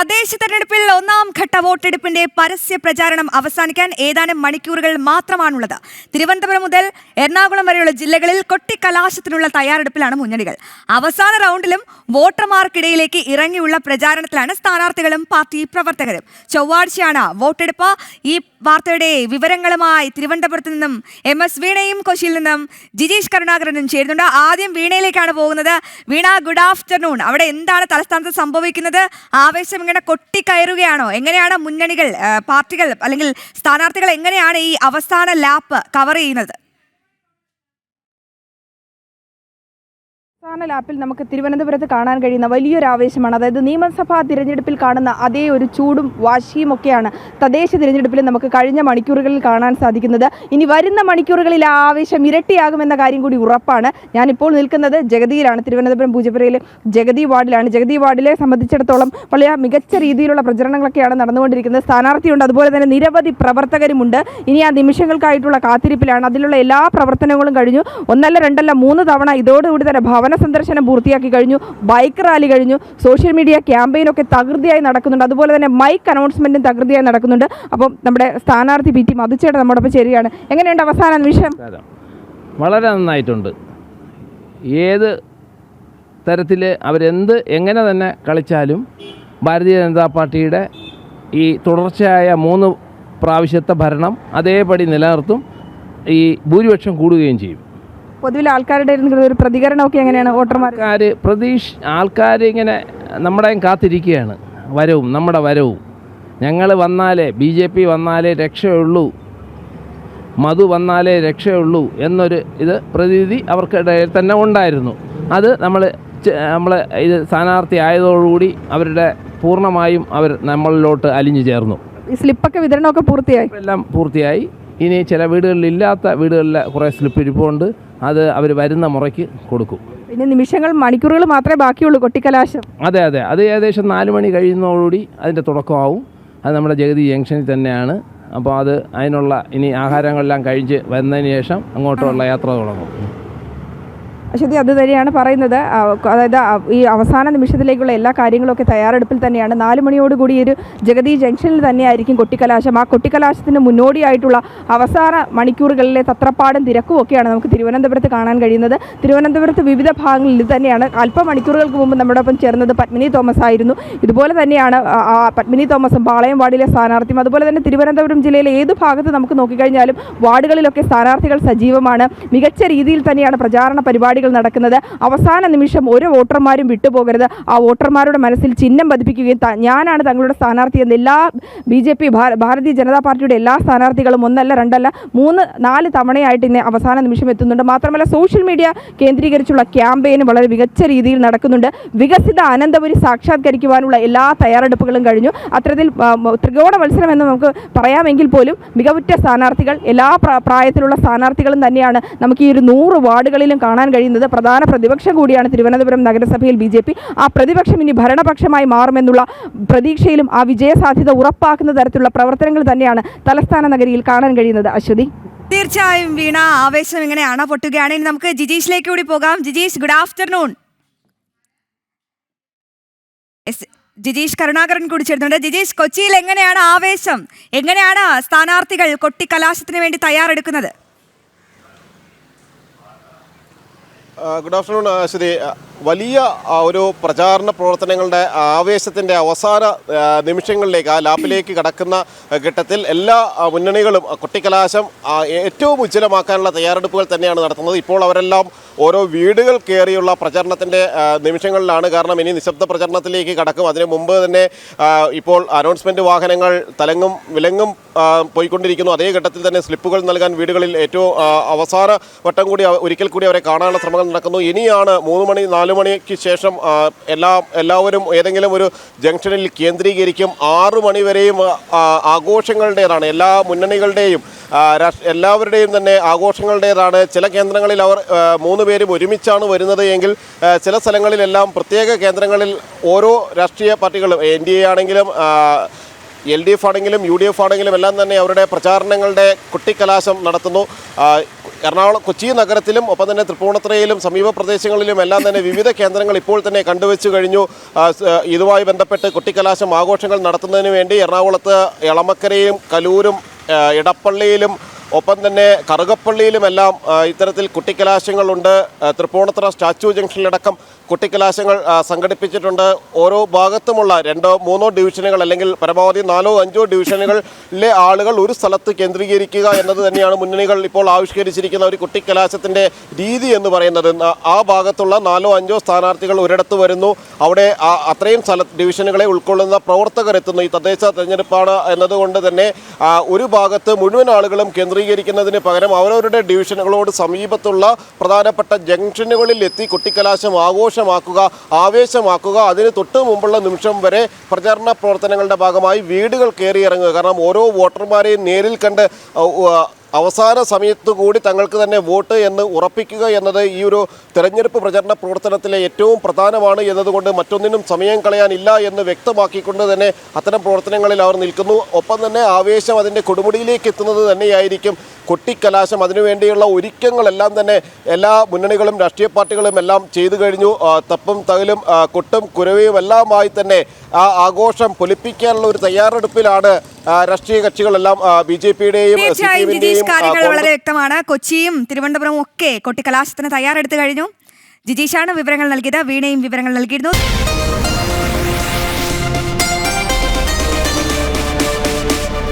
തദ്ദേശ തെരഞ്ഞെടുപ്പിൽ ഒന്നാം ഘട്ട വോട്ടെടുപ്പിന്റെ പരസ്യ പ്രചാരണം അവസാനിക്കാൻ ഏതാനും മണിക്കൂറുകൾ മാത്രമാണുള്ളത്. തിരുവനന്തപുരം മുതൽ എറണാകുളം വരെയുള്ള ജില്ലകളിൽ കൊട്ടിക്കലാശത്തിനുള്ള തയ്യാറെടുപ്പിലാണ് മുന്നണികൾ. അവസാന റൗണ്ടിലും വോട്ടർമാർക്കിടയിലേക്ക് ഇറങ്ങിയുള്ള പ്രചാരണത്തിലാണ് സ്ഥാനാർത്ഥികളും പാർട്ടി പ്രവർത്തകരും. ചൊവ്വാഴ്ചയാണ് വോട്ടെടുപ്പ്. ഈ വാർത്തയുടെ വിവരങ്ങളുമായി തിരുവനന്തപുരത്ത് നിന്നും എം എസ് വീണയും കൊച്ചിയിൽ നിന്നും ജിജീഷ് കരുണാകരനും ചേരുന്നുണ്ട്. ആദ്യം വീണയിലേക്കാണ് പോകുന്നത്. വീണ ഗുഡ് ആഫ്റ്റർനൂൺ അവിടെ എന്താണ് തലസ്ഥാനത്ത് സംഭവിക്കുന്നത്? ആവേശം ഇങ്ങനെ കൊട്ടിക്കയറുകയാണോ? എങ്ങനെയാണ് മുന്നണികൾ പാർട്ടികൾ അല്ലെങ്കിൽ സ്ഥാനാർത്ഥികൾ എങ്ങനെയാണ് ഈ അവസാന ലാപ്പ് കവർ ചെയ്യുന്നത്? അവസാന ലാപ്പിൽ നമുക്ക് തിരുവനന്തപുരത്ത് കാണാൻ കഴിയുന്ന വലിയൊരു ആവേശമാണ്. അതായത് നിയമസഭാ തിരഞ്ഞെടുപ്പിൽ കാണുന്ന അതേ ഒരു ചൂടും വാശിയും ഒക്കെയാണ് തദ്ദേശ തിരഞ്ഞെടുപ്പിൽ നമുക്ക് കഴിഞ്ഞ മണിക്കൂറുകളിൽ കാണാൻ സാധിക്കുന്നത്. ഇനി വരുന്ന മണിക്കൂറുകളിൽ ആ ആവേശം ഇരട്ടിയാകുമെന്ന കാര്യം കൂടി ഉറപ്പാണ്. ഞാനിപ്പോൾ നിൽക്കുന്നത് ജഗതിയിലാണ്. തിരുവനന്തപുരം പൂജപ്പുരയിലെ ജഗതി വാർഡിലാണ്. ജഗതി വാർഡിലെ സംബന്ധിച്ചിടത്തോളം വളരെ മികച്ച രീതിയിലുള്ള പ്രചരണങ്ങളൊക്കെയാണ് നടന്നുകൊണ്ടിരിക്കുന്നത്. സ്ഥാനാർത്ഥിയുണ്ട്. അതുപോലെ തന്നെ നിരവധി പ്രവർത്തകരുമുണ്ട്. ഇനി ആ നിമിഷങ്ങൾക്കായിട്ടുള്ള കാത്തിരിപ്പിലാണ്. അതിലുള്ള എല്ലാ പ്രവർത്തനങ്ങളും കഴിഞ്ഞു. ഒന്നല്ല രണ്ടല്ല മൂന്ന് തവണ ഇതോടുകൂടി തന്നെ ഭവന സന്ദർശനം പൂർത്തിയാക്കി കഴിഞ്ഞു ബൈക്ക് റാലി കഴിഞ്ഞു സോഷ്യൽ മീഡിയ ക്യാമ്പയിനൊക്കെ തകൃതിയായി നടക്കുന്നുണ്ട്. അതുപോലെ തന്നെ മൈക്ക് അനൗൺസ്മെന്റും തകൃതിയായി നടക്കുന്നുണ്ട്. അപ്പം നമ്മുടെ സ്ഥാനാർത്ഥി പി ടി മധുച്ചേട്ടൻ നമ്മോടൊപ്പം ചേരുകയാണ്. എങ്ങനെയുണ്ട് അവസാന നിമിഷം വളരെ നന്നായിട്ടുണ്ട്. ഏത് തരത്തിൽ അവരെന്ത് എങ്ങനെ തന്നെ കളിച്ചാലും ഭാരതീയ ജനതാ പാർട്ടിയുടെ ഈ തുടർച്ചയായ മൂന്ന് പ്രാവശ്യത്തെ ഭരണം അതേപടി നിലനിർത്തും ഈ ഭൂരിപക്ഷം കൂടുകയും ചെയ്യും. പൊതുവിൽ ആൾക്കാരുടെ ഒരു പ്രതികരണമൊക്കെ എങ്ങനെയാണ് വോട്ടർമാർ? ആൾക്കാർ പ്രതീക്ഷ ആൾക്കാർ ഇങ്ങനെ നമ്മുടെ കാത്തിരിക്കുകയാണ്. വരവും നമ്മുടെ വരവും. ഞങ്ങൾ വന്നാലേ ബി ജെ പി വന്നാലേ രക്ഷയുള്ളൂ. മധു വന്നാലേ രക്ഷയുള്ളൂ എന്നൊരു ഇത് പ്രതീതി അവർക്കിടെ തന്നെ ഉണ്ടായിരുന്നു. അത് നമ്മൾ നമ്മൾ ഇത് സ്ഥാനാർത്ഥി ആയതോടുകൂടി അവരുടെ പൂർണമായും അവർ നമ്മളിലോട്ട് അലിഞ്ഞു ചേർന്നു. ഈ സ്ലിപ്പൊക്കെ വിതരണമൊക്കെ പൂർത്തിയായി? എല്ലാം പൂർത്തിയായി. ഇനി ചില വീടുകളിൽ ഇല്ലാത്ത വീടുകളിൽ കുറേ സ്ലിപ്പ് ഇരിപ്പുണ്ട്. അത് അവർ വരുന്ന മുറയ്ക്ക് കൊടുക്കും. പിന്നെ നിമിഷങ്ങൾ മണിക്കൂറുകൾ മാത്രമേ ബാക്കിയുള്ളൂ കൊട്ടിക്കലാശം. അതെ അതെ. അത് ഏകദേശം നാല് മണി കഴിയുന്നതോടുകൂടി അതിന്റെ തുടക്കമാവും. അത് നമ്മുടെ ജഗതി ജംഗ്ഷനിൽ തന്നെയാണ്. അപ്പോൾ അത് അതിനുള്ള ഇനി ആഹാരങ്ങളെല്ലാം കഴിച്ച് വന്നതിന് ശേഷം അങ്ങോട്ടുള്ള യാത്ര തുടങ്ങും. അശ്വതി അത് തന്നെയാണ് പറയുന്നത് അതായത് ഈ അവസാന നിമിഷത്തിലേക്കുള്ള എല്ലാ കാര്യങ്ങളൊക്കെ തയ്യാറെടുപ്പിൽ തന്നെയാണ്. നാല് മണിയോടുകൂടി ഒരു ജഗതി ജംഗ്ഷനിൽ തന്നെയായിരിക്കും കൊട്ടിക്കലാശം. ആ കൊട്ടിക്കലാശത്തിന് മുന്നോടിയായിട്ടുള്ള അവസാന മണിക്കൂറുകളിലെ തത്രപ്പാടും തിരക്കും ഒക്കെയാണ് നമുക്ക് തിരുവനന്തപുരത്ത് കാണാൻ കഴിയുന്നത്. തിരുവനന്തപുരത്ത് വിവിധ ഭാഗങ്ങളിൽ ഇത് തന്നെയാണ്. അല്പമണിക്കൂറുകൾക്ക് മുമ്പ് നമ്മുടെ ഒപ്പം ചേർന്നത് പത്മിനി തോമസ് ആയിരുന്നു. ഇതുപോലെ തന്നെയാണ് പത്മിനി തോമസും പാളയം വാർഡിലെ സ്ഥാനാർത്ഥിയും. അതുപോലെ തന്നെ തിരുവനന്തപുരം ജില്ലയിലെ ഏത് ഭാഗത്ത് നമുക്ക് നോക്കിക്കഴിഞ്ഞാലും വാർഡുകളിലൊക്കെ സ്ഥാനാർത്ഥികൾ സജീവമാണ്. മികച്ച രീതിയിൽ തന്നെയാണ് പ്രചാരണ പരിപാടികൾ നടക്കുന്നത്. അവസാന നിമിഷം ഒരു വോട്ടർമാരും വിട്ടുപോകരുത്. ആ വോട്ടർമാരുടെ മനസ്സിൽ ചിഹ്നം പതിപ്പിക്കുകയും ഞാനാണ് തങ്ങളുടെ സ്ഥാനാർത്ഥി എന്ന് എല്ലാ B J P Bharatiya Janata പാർട്ടിയുടെ എല്ലാ സ്ഥാനാർത്ഥികളും ഒന്നല്ല രണ്ടല്ല മൂന്ന് നാല് തവണയായിട്ട് ഇന്ന് അവസാന നിമിഷം എത്തുന്നുണ്ട്. മാത്രമല്ല സോഷ്യൽ മീഡിയ കേന്ദ്രീകരിച്ചുള്ള ക്യാമ്പയിനും വളരെ മികച്ച രീതിയിൽ നടക്കുന്നുണ്ട്. വികസിത അനന്തപുരി സാക്ഷാത്കരിക്കുവാനുള്ള എല്ലാ തയ്യാറെടുപ്പുകളും കഴിഞ്ഞു. അത്തരത്തിൽ ത്രികോണ മത്സരം എന്ന് നമുക്ക് പറയാമെങ്കിൽ പോലും മികവുറ്റ സ്ഥാനാർത്ഥികൾ എല്ലാ പ്രായത്തിലുള്ള സ്ഥാനാർത്ഥികളും തന്നെയാണ്. നമുക്ക് ഈ ഒരു നൂറ് വാർഡുകളിലും കാണാൻ കഴിയുന്നത്. പ്രധാന പ്രതിപക്ഷം കൂടിയാണ് തിരുവനന്തപുരം നഗരസഭയിൽ ബി ആ പ്രതിപക്ഷം ഇനി ഭരണപക്ഷമായി മാറുമെന്നുള്ള പ്രതീക്ഷയിലും ആ വിജയസാധ്യത ഉറപ്പാക്കുന്ന തരത്തിലുള്ള പ്രവർത്തനങ്ങൾ തന്നെയാണ് തലസ്ഥാന നഗരിയിൽ കാണാൻ കഴിയുന്നത്. അശ്വതി? തീർച്ചയായും വീണ ആവേശം ഇങ്ങനെ അണ പൊട്ടുകയാണ്. ഇനി നമുക്ക് ജിജീഷിലേക്ക് കൂടി പോകാം. ജിജീഷ് ഗുഡ് ആഫ്റ്റർനൂൺ ജിജീഷ് കരുണാകരൻ കൂടി ചേരുന്നുണ്ട്. ജിജീഷ് കൊച്ചിയിൽ എങ്ങനെയാണ് ആവേശം? എങ്ങനെയാണ് സ്ഥാനാർത്ഥികൾ കൊട്ടിക്കലാശത്തിന് വേണ്ടി തയ്യാറെടുക്കുന്നത് ആ, ഗുഡ് ആഫ്റ്റർനൂൺ അശ്വതി വലിയ ഒരു പ്രചാരണ പ്രവർത്തനങ്ങളുടെ ആവേശത്തിന്റെ അവസാന നിമിഷങ്ങളിലേക്ക് ആ ലാപ്പിലേക്ക് കടക്കുന്ന ഘട്ടത്തിൽ എല്ലാ മുന്നണികളും കൊട്ടിക്കലാശം ഏറ്റവും ഉജ്ജ്വലമാക്കാനുള്ള തയ്യാറെടുപ്പുകൾ തന്നെയാണ് നടത്തുന്നത്. ഇപ്പോൾ അവരെല്ലാം ഓരോ വീടുകൾ കയറിയുള്ള പ്രചരണത്തിന്റെ നിമിഷങ്ങളിലാണ്. കാരണം ഇനി നിശബ്ദ പ്രചരണത്തിലേക്ക് കടക്കും. അതിന് മുമ്പ് തന്നെ ഇപ്പോൾ അനൗൺസ്മെന്റ് വാഹനങ്ങൾ തലങ്ങും വിലങ്ങും പോയിക്കൊണ്ടിരിക്കുന്നു. അതേ ഘട്ടത്തിൽ തന്നെ സ്ലിപ്പുകൾ നൽകാൻ വീടുകളിൽ ഏറ്റവും അവസാന വട്ടം കൂടി ഒരിക്കൽ കൂടി അവരെ കാണാനുള്ള ശ്രമങ്ങൾ നടക്കുന്നു. ഇനിയാണ് മൂന്ന് മണി നാല് മണിക്ക് ശേഷം എല്ലാ എല്ലാവരും ഏതെങ്കിലും ഒരു ജംഗ്ഷനിൽ കേന്ദ്രീകരിക്കും. ആറ് മണി വരെയും ആഘോഷങ്ങളുടേതാണ്. എല്ലാ മുന്നണികളുടെയും എല്ലാവരുടെയും തന്നെ ആഘോഷങ്ങളുടേതാണ്. ചില കേന്ദ്രങ്ങളിൽ അവർ മൂന്ന് പേരും ഒരുമിച്ചാണ് വരുന്നത് എങ്കിൽ ചില സ്ഥലങ്ങളിലെല്ലാം പ്രത്യേക കേന്ദ്രങ്ങളിൽ ഓരോ രാഷ്ട്രീയ പാർട്ടികളും എൻ ഡി എ ആണെങ്കിലും എൽ ഡി എഫ് ആണെങ്കിലും യു ഡി എഫ് ആണെങ്കിലും എല്ലാം തന്നെ അവരുടെ പ്രചാരണങ്ങളുടെ കുട്ടിക്കലാശം നടത്തുന്നു. എറണാകുളം കൊച്ചി നഗരത്തിലും ഒപ്പം തന്നെ തൃപ്പൂണിത്തുറയിലും സമീപ പ്രദേശങ്ങളിലും എല്ലാം തന്നെ വിവിധ കേന്ദ്രങ്ങൾ ഇപ്പോൾ തന്നെ കണ്ടുവച്ചു കഴിഞ്ഞു. ഇതുമായി ബന്ധപ്പെട്ട് കുട്ടിക്കലാശം ആഘോഷങ്ങൾ നടത്തുന്നതിന് വേണ്ടി എറണാകുളത്ത് എളമക്കരയും കലൂരും ഇടപ്പള്ളിയിലും ഒപ്പം തന്നെ കറുകപ്പള്ളിയിലുമെല്ലാം ഇത്തരത്തിൽ കുട്ടിക്കലാശങ്ങളുണ്ട്. തൃപ്പൂണിത്തറ സ്റ്റാച്യു ജംഗ്ഷനിലടക്കം കുട്ടിക്കലാശങ്ങൾ സംഘടിപ്പിച്ചിട്ടുണ്ട്. ഓരോ ഭാഗത്തുമുള്ള രണ്ടോ മൂന്നോ ഡിവിഷനുകൾ അല്ലെങ്കിൽ പരമാവധി നാലോ അഞ്ചോ ഡിവിഷനുകളിലെ ആളുകൾ ഒരു സ്ഥലത്ത് കേന്ദ്രീകരിക്കുക എന്നത് തന്നെയാണ് മുന്നണികൾ ഇപ്പോൾ ആവിഷ്കരിച്ചിരിക്കുന്ന ഒരു കുട്ടിക്കലാശത്തിന്റെ രീതി എന്ന് പറയുന്നത്. ആ ഭാഗത്തുള്ള നാലോ അഞ്ചോ സ്ഥാനാർത്ഥികൾ ഒരിടത്ത് വരുന്നു. അവിടെ അത്രയും സ്ഥല ഡിവിഷനുകളെ ഉൾക്കൊള്ളുന്ന പ്രവർത്തകർ എത്തുന്നു ഈ തദ്ദേശ തെരഞ്ഞെടുപ്പാണ് എന്നതുകൊണ്ട് തന്നെ ഒരു ഭാഗത്ത് മുഴുവൻ ആളുകളും കേന്ദ്രീകരിക്കുന്നതിന് പകരം അവരവരുടെ ഡിവിഷനുകളോട് സമീപത്തുള്ള പ്രധാനപ്പെട്ട ജംഗ്ഷനുകളിൽ എത്തി കുട്ടിക്കലാശം ആഘോഷമാക്കുക ആവേശമാക്കുക. അതിന് തൊട്ട് മുമ്പുള്ള നിമിഷം വരെ പ്രചാരണ പ്രവർത്തനങ്ങളുടെ ഭാഗമായി വീടുകൾ കയറിയിറങ്ങുക. കാരണം ഓരോ വോട്ടർമാരെയും നേരിൽ കണ്ട് അവസാന സമയത്തു കൂടി തങ്ങൾക്ക് തന്നെ വോട്ട് എന്ന് ഉറപ്പിക്കുക എന്നത് ഈ ഒരു തെരഞ്ഞെടുപ്പ് പ്രചരണ പ്രവർത്തനത്തിലെ ഏറ്റവും പ്രധാനമാണ് എന്നതുകൊണ്ട് മറ്റൊന്നിനും സമയം കളയാനില്ല എന്ന് വ്യക്തമാക്കിക്കൊണ്ട് തന്നെ അത്തരം പ്രവർത്തനങ്ങളിൽ അവർ നിൽക്കുന്നു. ഒപ്പം തന്നെ ആവേശം അതിന്റെ കൊടുമുടിയിലേക്ക് എത്തുന്നത് തന്നെയായിരിക്കും കൊട്ടിക്കലാശം. അതിനുവേണ്ടിയുള്ള ഒരുക്കങ്ങളെല്ലാം തന്നെ എല്ലാ മുന്നണികളും രാഷ്ട്രീയ പാർട്ടികളും എല്ലാം ചെയ്തു കഴിഞ്ഞു. തപ്പും തകലും കൊട്ടും കുരവയും എല്ലാമായി തന്നെ ആ ആഘോഷം പൊലിപ്പിക്കാനുള്ള ഒരു തയ്യാറെടുപ്പിലാണ് രാഷ്ട്രീയ കക്ഷികളെല്ലാം ബി ജെ പിയുടെയും കാര്യങ്ങൾ വളരെ വ്യക്തമാണ്. കൊച്ചിയും തിരുവനന്തപുരവും ഒക്കെ കൊട്ടിക്കലാശത്തിന് തയ്യാറെടുത്ത് കഴിഞ്ഞു. ജിജീഷാണ് വിവരങ്ങൾ നൽകിയത് വീണയും വിവരങ്ങൾ നൽകിയിരുന്നു.